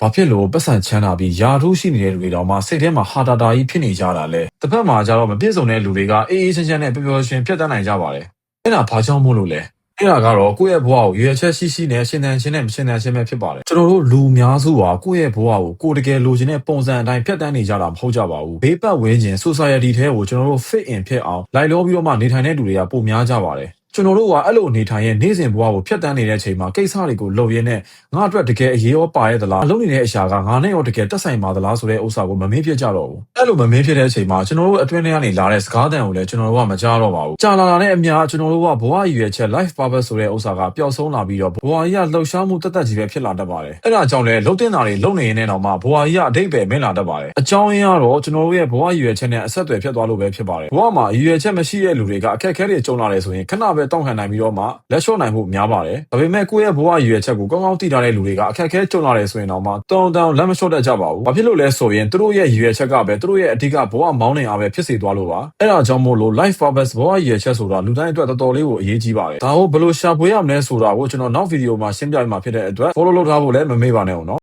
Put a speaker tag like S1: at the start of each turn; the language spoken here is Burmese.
S1: ဘာဖြစ်လို့ပတ်စံချမ်းသာပြီးယာထူးရှိနေတဲ့လူတွေတောင်မှစိတ်ထဲမှာဟာတာတာကြီးဖြစ်နေကြတာလဲတစ်ဖက်မှာကျတော့မပြည့်စုံတဲ့လူတွေကအေးအေးချမ်းချမ်းနဲ့ပျော်ပျော်ရွှင်ဖြတ်တန်းနိုင်ကြပါတယ်အဲ့ဒါဘာကြောင့်မို့လို့လဲအဲ့ဒါကတော့ကိုယ့်ရဲ့ဘဝကိုရွေချက်ရှိရှိနဲ့ရှင်သန်ခြင်းနဲ့မရှင်သန်ခြင်းပဲဖြစ်ပါတယ်ကျွန်တော်တို့လူအများစုဟာကိုယ့်ရဲ့ဘဝကိုကိုယ်တကယ်လိုချင်တဲ့ပုံစံအတိုင်းဖြတ်တန်းနေကြတာမဟုတ်ကြပါဘူးဘေးပတ်ဝန်းကျင် society ထဲကိုကျွန်တော်တို့ fit in ဖြစ်အောင်လိုက်လောပြီးတော့မှနေထိုင်တဲ့လူတွေကပုံများကြပါတယ် ကျွန်တော်တို့ကအဲ့လိုအနေထိုင်ရဲ့နေ့စဉ်ဘဝကိုဖျက်တမ်းနေတဲ့အချိန်မှာကိစ္စတွေကိုလုပ်ရင်းနဲ့ငါအတွက်တကယ်အရေးရောပါရဲ့သလားအလုပ်နေတဲ့အရာကငါနဲ့ရောတကယ်တက်ဆိုင်ပါသလားဆိုတဲ့ဥစ္စာကိုမမင်းဖြစ်ကြတော့ဘူးအဲ့လိုမမင်းဖြစ်တဲ့အချိန်မှာကျွန်တော်တို့အတွင်းထဲကနေလာတဲ့စကားတန်ကိုလည်းကျွန်တော်တို့ကမကြားတော့ပါဘူးကြာလာတာနဲ့အများကျွန်တော်တို့ကဘဝရည်ရွယ်ချက် life purpose ဆိုတဲ့ဥစ္စာကပျောက်ဆုံးလာပြီးတော့ဘဝကြီးကလှုပ်ရှားမှုတက်တက်ကြီးပဲဖြစ်လာတတ်ပါတယ်အဲ့ဒါကြောင့်လည်းလှုပ်တင်တာတွေလုံနေရင်တော့မှဘဝကြီးကအတိတ်ပဲမင်းလာတတ်ပါတယ်အကြောင်းရင်းကတော့ကျွန်တော်တို့ရဲ့ဘဝရည်ရွယ်ချက်နဲ့အဆက်အသွယ်ဖြစ်သွားလို့ပဲဖြစ်ပါတယ်ဘဝမှာရည်ရွယ်ချက်မရှိတဲ့လူတွေကအခက်အခဲတွေကြုံလာတယ်ဆိုရင်ခဏပဲတောင့်ခံနိုင်ပြီးတော့မှလက်လျှော့နိုင်မှုများပါတယ်ဒါပေမဲ့ကိုယ့်ရဲ့ဘဝရည်ရွယ်ချက်ကိုကောင်းကောင်းသိထားတဲ့လူတွေကအခက်အခဲကြုံလာတယ်ဆိုရင်တော့မှတောင်းတောင်းလက်မလျှော့တတ်ကြပါဘူးဘာဖြစ်လို့လဲဆိုရင်သူတို့ရဲ့ရည်ရွယ်ချက်ကပဲသူတို့ရဲ့အဓိကဘဝမောင်းနေအားပဲဖြစ်စေသွားလို့ပါအဲ့ဒါကြောင့်မို့လို့ life purpose ဘဝရည်ရွယ်ချက်ဆိုတာလူတိုင်းအတွက်တော်တော်လေးကိုအရေးကြီးပါတယ်ဒါကိုဘယ်လိုရှာဖွေရမလဲဆိုတာကိုကျွန်တော်နောက်ဗီဒီယိုမှာရှင်းပြပြမှာဖြစ်တဲ့အတွက် follow လုပ်ထားဖို့လည်းမမေ့ပါနဲ့ဦးနော်